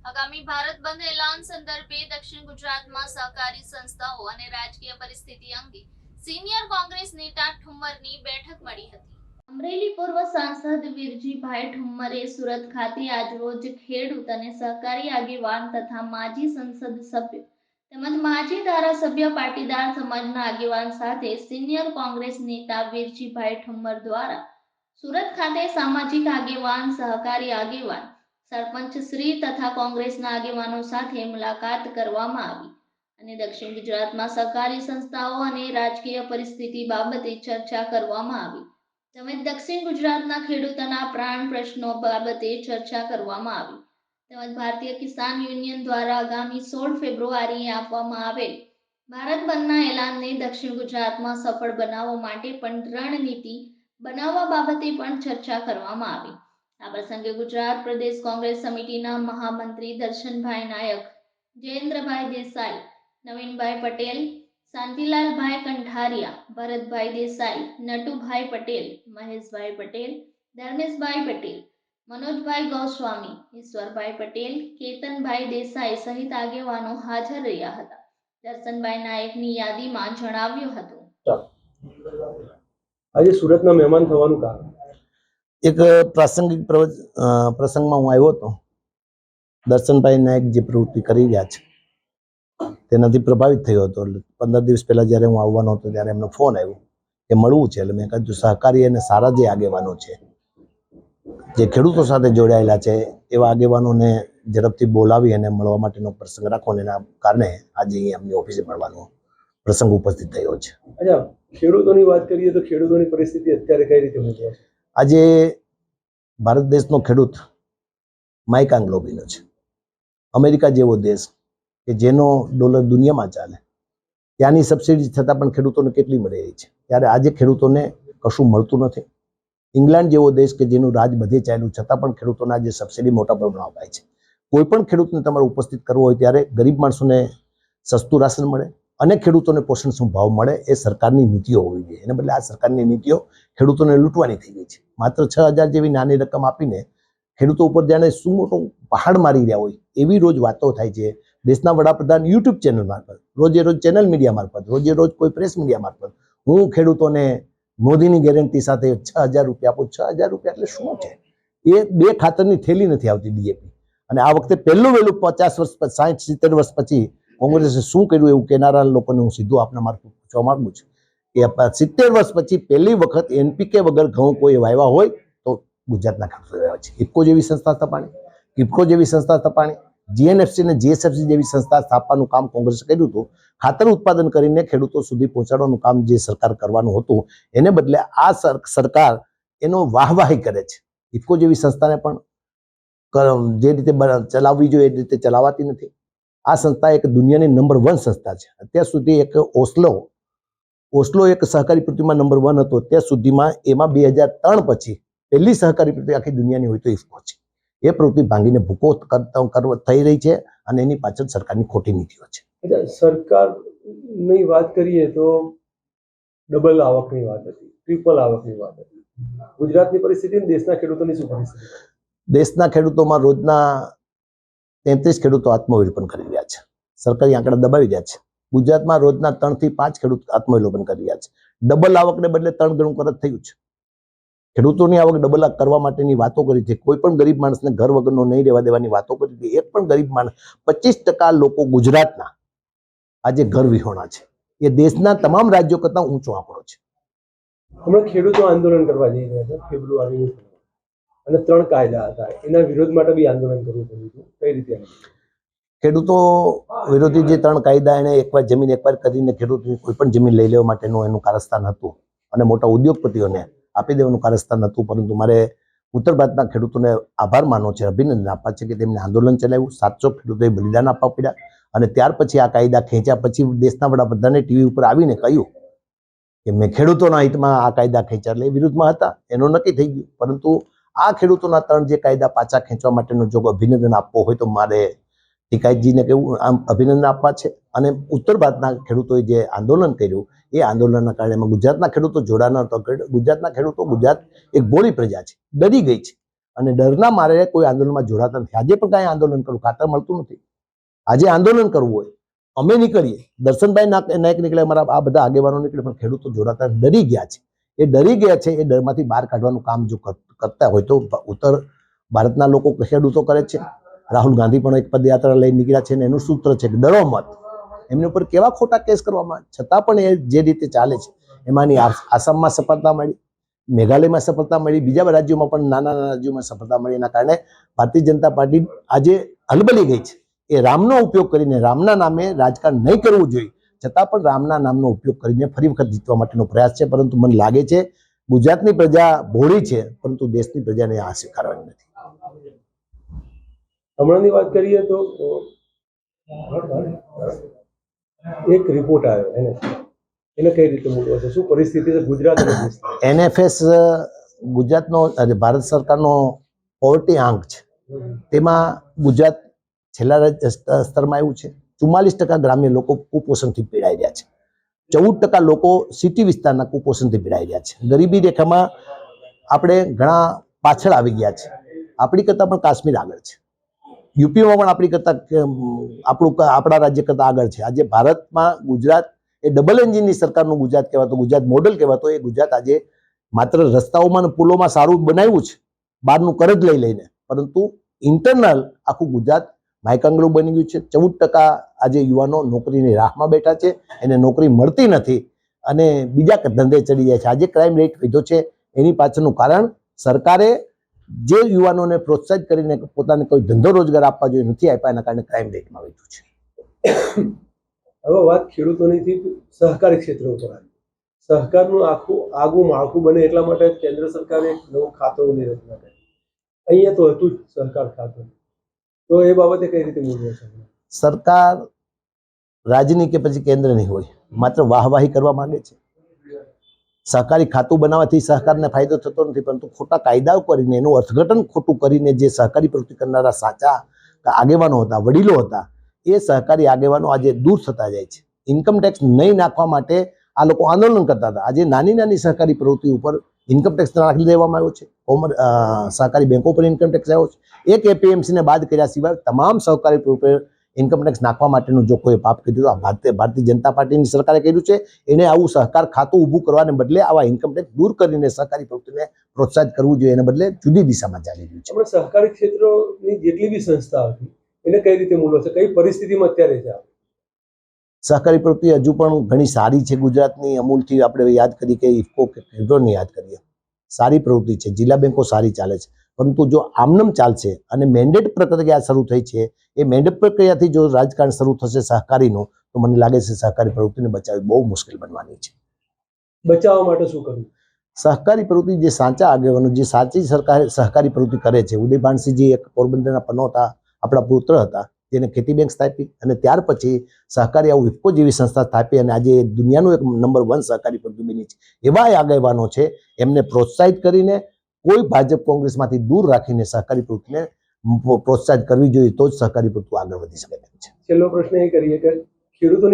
આગામી ભારત બંધ એલાન સંદર્ભે દક્ષિણ ગુજરાતમાં સહકારી સંસ્થાઓ અને રાજકીય પરિસ્થિતિ અંગે સિનિયર કોંગ્રેસ નેતા ઠુમ્મરની બેઠક મળી હતી. અમરેલી પૂર્વ સાંસદ વિરજીભાઈ ઠુમ્મરે સુરત ખાતે આજરોજ ખેડૂત અને સહકારી આગેવાન તથા માજી સંસદ સભ્ય તેમજ માજી ધારાસભ્ય પાટીદાર સમાજના આગેવાન સાથે સિનિયર કોંગ્રેસ નેતા વીરજીભાઈ ઠુમ્મર દ્વારા સુરત ખાતે સામાજિક આગેવાન, સહકારી આગેવાન સરપંચ શ્રી તથા કોંગ્રેસના આગેવાનો સાથે મુલાકાત કરવામાં આવી અને દક્ષિણ ગુજરાતમાં સહકારી સંસ્થાઓ અને રાજકીય પરિસ્થિતિ બાબતે ચર્ચા કરવામાં આવી. તેમજ દક્ષિણ ગુજરાતના ખેડૂતોના પ્રાણ પ્રશ્નો બાબતે ચર્ચા કરવામાં આવી. તેમજ ભારતીય કિસાન યુનિયન દ્વારા આગામી સોળ ફેબ્રુઆરીએ આપવામાં આવેલ ભારત બંધના એલાનને દક્ષિણ ગુજરાતમાં સફળ બનાવવા માટે પણ રણનીતિ બનાવવા બાબતે પણ ચર્ચા કરવામાં આવી. આ પ્રસંગે ગુજરાત પ્રદેશ કોંગ્રેસ સમિતિના મહામંત્રી દર્શનભાઈ નાયક, જયેન્દ્રભાઈ દેસાઈ, નવીનભાઈ પટેલ, શાંતિલાલભાઈ કંઠારિયા ભરતભાઈ દેસાઈ, નટુભાઈ પટેલ, મહેશભાઈ પટેલ, ધર્મેશભાઈ પટેલ, મનોજભાઈ ગોસ્વામી, ઈશ્વરભાઈ પટેલ, કેતનભાઈ દેસાઈ સહિત આગેવાનો હાજર રહ્યા હતા. દર્શનભાઈ નાયકની યાદીમાં જણાવ્યું હતું. આજે સુરતના મહેમાન થવાનું કારણ. એક પ્રાસંગિક પ્રસંગમાં હું આવ્યો હતો. દર્શનભાઈ નાયક જે પ્રવૃત્તિ કરી રહ્યા છે, તેનાથી પ્રભાવિત થયો હતો. એટલે પંદર દિવસ પહેલા જ્યારે હું આવવાનો હતો, ત્યારે એમનો ફોન આવ્યો કે મળવું છે. એટલે મેં કીધું સહકારી અને સારા જે આગેવાનો છે, જે ખેડૂતો સાથે જોડાયેલા છે, એવા આગેવાનોને ઝડપથી બોલાવી અને મળવા માટેનો પ્રસંગ રાખો એના કારણે આજે અહીંયા એમની ઓફિસે મળવાનો પ્રસંગ ઉપસ્થિત થયો છે. ખેડૂતોની વાત કરીએ તો ખેડૂતોની પરિસ્થિતિ અત્યારે કઈ રીતે મૂકવા છે આજે ભારત દેશનો ખેડૂત માઇક આંગ્લોબીનો છે. અમેરિકા જેવો દેશ કે જેનો ડોલર દુનિયામાં ચાલે, ત્યાંની સબસિડી છતાં પણ ખેડૂતોને કેટલી મળી રહી છે? ત્યારે આજે ખેડૂતોને કશું મળતું નથી. ઇંગ્લેન્ડ જેવો દેશ કે જેનું રાજ બધે ચાલ્યું, છતાં પણ ખેડૂતોને આજે સબસિડી મોટા પ્રમાણમાં અપાય છે. કોઈ પણ ખેડૂતને તમારે ઉપસ્થિત કરવો હોય ત્યારે ગરીબ માણસોને સસ્તું રાશન મળે અને ખેડૂતોને પોષણ ભાવ મળે એ સરકારની નીતિઓ હોવી જોઈએ. એને બદલે આ સરકારની નીતિઓ ખેડૂતોને લૂંટવાની થઈ ગઈ છે. માત્ર છ હજાર જેવી નાની રકમ આપીને ખેડૂતો ઉપર જાણે શું મોટો પહાડ મારી રહ્યા હોય એવી રોજ વાતો થાય છે દેશના વડાપ્રધાન યુટ્યુબ ચેનલ મારફત, રોજે રોજ ચેનલ મીડિયા મારફત, રોજે રોજ કોઈ પ્રેસ મીડિયા મારફત. હું ખેડૂતોને મોદીની ગેરંટી સાથે છ હજાર રૂપિયા આપું છ. હજાર રૂપિયા એટલે શું છે? એ બે ખાતરની થેલી નથી આવતી ડીએપી અને આ વખતે પહેલું વહેલું પચાસ વર્ષ સાઠ, સિત્તેર વર્ષ પછી કોંગ્રેસે શું કર્યું એવું કહેનારા લોકોને હું સીધું આપના મારફત પૂછવા માંગુ છું. કે સિત્તેર વર્ષ પછી પહેલી વખત એનપીકે વગર ઘઉં કોઈ વાવ્યા હોય તો ગુજરાતના ખેડૂતો વાવ્યા છે. ઇફકો જેવી સંસ્થા સ્થપાણી ઇફકો જેવી સંસ્થા સ્થપાણી જીએનએફસી અને જીએસએફસી જેવી સંસ્થા સ્થાપવાનું કામ કોંગ્રેસે કર્યું હતું. ખાતર ઉત્પાદન કરીને ખેડૂતો સુધી પહોંચાડવાનું કામ જે સરકાર કરવાનું હતું, એને બદલે આ સર- સરકાર એનો વાહવાહી કરે છે. ઇફકો જેવી સંસ્થાને પણ જે રીતે ચલાવવી જોઈએ એ રીતે ચલાવાતી નથી. આ સંસ્થા એક દુનિયાની નંબર વન સંસ્થા છે. અત્યાર સુધી એક ઓસ્લો ઓસ્લો એક સહકારી પ્રવૃત્તિમાં નંબર વન હતો. ત્યાં સુધીમાં એમાં બે હજાર ત્રણ પછી પહેલી સહકારી પ્રવૃત્તિ આખી દુનિયાની હોય તો ઇફકો છે એ પ્રવૃત્તિ ભાંગીને ભૂકો કરતા થઈ રહી છે અને એની પાછળ સરકારની ખોટી નીતિઓ છે. સરકારની વાત કરીએ તો ડબલ આવકની વાત હતી ટ્રિપલ આવકની વાત હતી. ગુજરાતની પરિસ્થિતિ દેશના ખેડૂતોની શું પરિસ્થિતિ? દેશના ખેડૂતોમાં રોજના તેત્રીસ ખેડૂતો આત્મવિલોપન કરી રહ્યા છે. સરકારી આંકડા દબાવી રહ્યા છે. ગુજરાતમાં રોજના ત્રણથી પાંચ ખેડૂત આત્મવિલોપન કરી રહ્યા છે. ડબલ આવકને બદલે ત્રણ ગણું કરત થયું છે. ખેડૂતોની આવક ડબલ કરવા માટેની વાતો કરી છે. કોઈ પણ ગરીબ માણસને ઘર વગરનો નહીં રહેવા દેવાની વાતો કરી છે. એક પણ ગરીબ માણસ પચીસ ટકા લોકો ગુજરાતના આજે ઘર વિહોણા છે. એ દેશના તમામ રાજ્યો કરતા ઊંચો આંકડો છે. હમણાં ખેડૂતો આંદોલન કરવા જઈ રહ્યા છે. ફેબ્રુઆરી અને ત્રણ કાયદા હતા. એના વિરોધ માટે બી આંદોલન કરવું પડ્યું હતું. કઈ રીતે ખેડૂતો વિરોધી જે ત્રણ કાયદા એને એકવાર જમીન એકવાર કરીને ખેડૂતની કોઈ પણ જમીન લઈ લેવા માટેનું એનું કારસ્તાન હતું. અને મોટા ઉદ્યોગપતિઓને આપી દેવાનું કારસ્તાન હતું. પરંતુ મારે ઉત્તર ભારતના ખેડૂતોને આભાર માનવો છે, અભિનંદન આપવા છે કે તેમને આંદોલન ચલાવ્યું. સાતસો ખેડૂતોએ બલિદાન આપવા પડ્યા. અને ત્યાર પછી આ કાયદા ખેંચ્યા પછી દેશના વડાપ્રધાને ટીવી ઉપર આવીને કહ્યું કે મેં ખેડૂતોના હિતમાં આ કાયદા ખેંચ્યા એટલે વિરુદ્ધમાં હતા. એનું નક્કી થઈ ગયું. પરંતુ આ ખેડૂતોના ત્રણ જે કાયદા પાછા ખેંચવા માટેનો જો અભિનંદન આપવો હોય તો મારે ટીકાજીને કેવું આમ અભિનંદન આપવા છે. અને ઉત્તર ભારતના ખેડૂતોએ જે આંદોલન કર્યું, એ આંદોલનના કારણે ગુજરાતના ખેડૂતો જોડાના તો ગુજરાતના ખેડૂતો, ગુજરાત એક ભોળી પ્રજા છે, ડરી ગઈ છે. અને ડરના મારે કોઈ આંદોલનમાં જોડાતા નથી. આજે પણ કાંઈ આંદોલન કરવું ખાતર મળતું નથી. આજે આંદોલન કરવું હોય, અમે નીકળીએ. દર્શનભાઈ નાયક નીકળે અમારા આ બધા આગેવાનો નીકળે પણ ખેડૂતો જોડાતા ડરી ગયા છે. એ ડરી ગયા છે, એ ડરમાંથી બહાર કાઢવાનું કામ જો કરતા હોય તો ઉત્તર ભારતના લોકો ખેડૂતો કરે છે. રાહુલ ગાંધી પણ એક પદયાત્રા લઈ નીકળ્યા છે અને એનું સૂત્ર છે કે ડરો મત. એમની ઉપર કેવા ખોટા કેસ કરવામાં છતાં પણ એ જે રીતે ચાલે છે, એમાંની આસામમાં સફળતા મળી, મેઘાલયમાં સફળતા મળી, બીજા રાજ્યોમાં પણ નાના નાના રાજ્યોમાં સફળતા મળી. એના કારણે ભારતીય જનતા પાર્ટી આજે હલબલી ગઈ છે. એ રામનો ઉપયોગ કરીને, રામના નામે રાજકારણ નહીં કરવું જોઈએ. છતાં પણ રામના નામનો ઉપયોગ કરીને ફરી વખત જીતવા માટેનો પ્રયાસ છે. પરંતુ મને લાગે છે ગુજરાતની પ્રજા ભોળી છે પરંતુ દેશની પ્રજાને આ સ્વીકારવાની નથી. હમણાંની વાત કરીએ તો એક રિપોર્ટ આવ્યો એને. એને કઈ રીતે મૂકવો છે? શું પરિસ્થિતિ છે ગુજરાત એનએફએસ ગુજરાતનો ભારત સરકારનો પોવર્ટી આંક છે. તેમાં ગુજરાત છેલ્લા સ્તરમાં આવ્યું છે. ચુમ્માલીસ ટકા ગ્રામ્ય લોકો કુપોષણથી પીડાઈ રહ્યા છે. ચૌદ ટકા લોકો સિટી વિસ્તારના કુપોષણથી પીડાઈ રહ્યા છે. ગરીબી રેખામાં આપણે ઘણા પાછળ આવી ગયા છે. આપણી કરતાં પણ કાશ્મીર આગળ છે. યુપીમાં પણ આપણી કરતાં આપણું આપણા રાજ્ય કરતાં આગળ છે. આજે ભારતમાં ગુજરાત એ ડબલ એન્જિનની સરકારનું ગુજરાત કહેવાતું, ગુજરાત મોડલ કહેવાતો, એ ગુજરાત આજે માત્ર રસ્તાઓમાં અને પુલોમાં સારું બનાવ્યું છે. બહારનું કરજ લઈ લઈને. પરંતુ ઇન્ટરનલ આખું ગુજરાત માયકાંગડું બની ગયું છે. ચૌદ ટકા આજે યુવાનો નોકરીની રાહમાં બેઠા છે, એને નોકરી મળતી નથી અને બીજા ધંધે ચડી જાય છે. આજે ક્રાઇમ રેટ વધ્યો છે એની પાછળનું કારણ સરકારે જે યુવાનોને પ્રોત્સાહિત કરીને પોતાને કોઈ ધંધો રોજગાર આપવા જોઈએ નથી આપ્યા, એના કારણે ક્રાઇમ રેટમાં વધ્યું છે. હવે વાત ખેડૂતોની સહકારી ક્ષેત્ર ઉપર આવી. સહકારનું આખું આગવું માળખું બને એટલા માટે કેન્દ્ર સરકારે એક નવું ખાતોની રચના કરી. અહીંયા તો હતું જ સહકાર ખાતું. તો એ બાબતે કઈ રીતે સરકાર રાજ્યની કે પછી કેન્દ્રની હોય, માત્ર વાહવાહી કરવા માંગે છે. સહકારી ખાતું બનાવવાથી સહકારને ફાયદો થતો નથી, પરંતુ ખોટા કાયદાઓ કરીને, એનું અર્થઘટન ખોટું કરીને જે સહકારી પ્રવૃત્તિ કરનારા સાચા આગેવાનો હતા, વડીલો હતા, એ સહકારી આગેવાનો આજે દૂર થતા જાય છે. ઇન્કમ ટેક્સ નહીં નાખવા માટે આ લોકો આંદોલન કરતા હતા. આજે નાની નાની સહકારી પ્રવૃત્તિ ઉપર ઇન્કમ ટેક્સ નાખી દેવામાં આવ્યો છે. કોમર સહકારી બેંકો પર ઇન્કમ ટેક્સ આવ્યો છે. એક એપીએમસીને બાદ કર્યા સિવાય તમામ સહકારી રૂપે પર ઇન્કમ ટેક્સ નાખવા માટેનું જો કોઈ પાપ કર્યું તો ભારતીય ભારતીય જનતા પાર્ટીની સરકારે કર્યું છે. એને આવું સહકાર ખાતું ઊભું કરવાને બદલે આવા ઇન્કમ ટેક્સ દૂર કરીને સહકારી પ્રવૃત્તિને પ્રોત્સાહિત કરવું જોઈએ. એને બદલે જુદી દિશામાં ચાલી રહ્યું છે. સહકારી ક્ષેત્રની જેટલી બી સંસ્થા હતી, એને કઈ રીતે મૂલો છે? કઈ પરિસ્થિતિમાં અત્યારે છે? સહકારી પ્રવૃત્તિ હજુ પણ ઘણી સારી છે ગુજરાતની. અમૂલથી આપણે યાદ કરીએ કે ઇફકો કે ખેડૂતોને યાદ કરીએ. સારી પ્રવૃત્તિ છે. જિલ્લા બેંકો સારી ચાલે છે. પરંતુ જો આમનમ ચાલશે અને મેન્ડેટ પ્રક્રિયા શરૂ થઈ છે એ મેન્ડેટ પ્રક્રિયાથી જો રાજકારણ શરૂ થશે સહકારીનું તો મને લાગે છે સહકારી પ્રવૃત્તિને બચાવવી બહુ મુશ્કેલ બનવાની છે. બચાવવા માટે શું કરવું? સહકારી પ્રવૃત્તિ જે સાચા આગેવાનો જે સાચી સરકાર સહકારી પ્રવૃત્તિ કરે છે. ઉદય ભાનસિંહજી એક પોરબંદરના પનોતા આપણા પુત્ર હતા. જેને ખેતી બેંક સ્થાપી અને ત્યાર પછી સહકારી આવું ઇફકો જેવી સંસ્થા સ્થાપી અને આજે દુનિયાનું એક નંબર વન સહકારી પ્રવૃત્તિ બની છે. એવા આગેવાનો છે, એમને પ્રોત્સાહિત કરીને કોઈ ભાજપ કોંગ્રેસમાંથી દૂર રાખીને સહકારી પ્રવૃત્તિને પ્રોત્સાહિત કરવી જોઈએ તો જ સહકારી પ્રવૃત્તિ આગળ વધી શકે છે. છેલ્લો પ્રશ્ન એ કરીએ કે ખેડૂતોની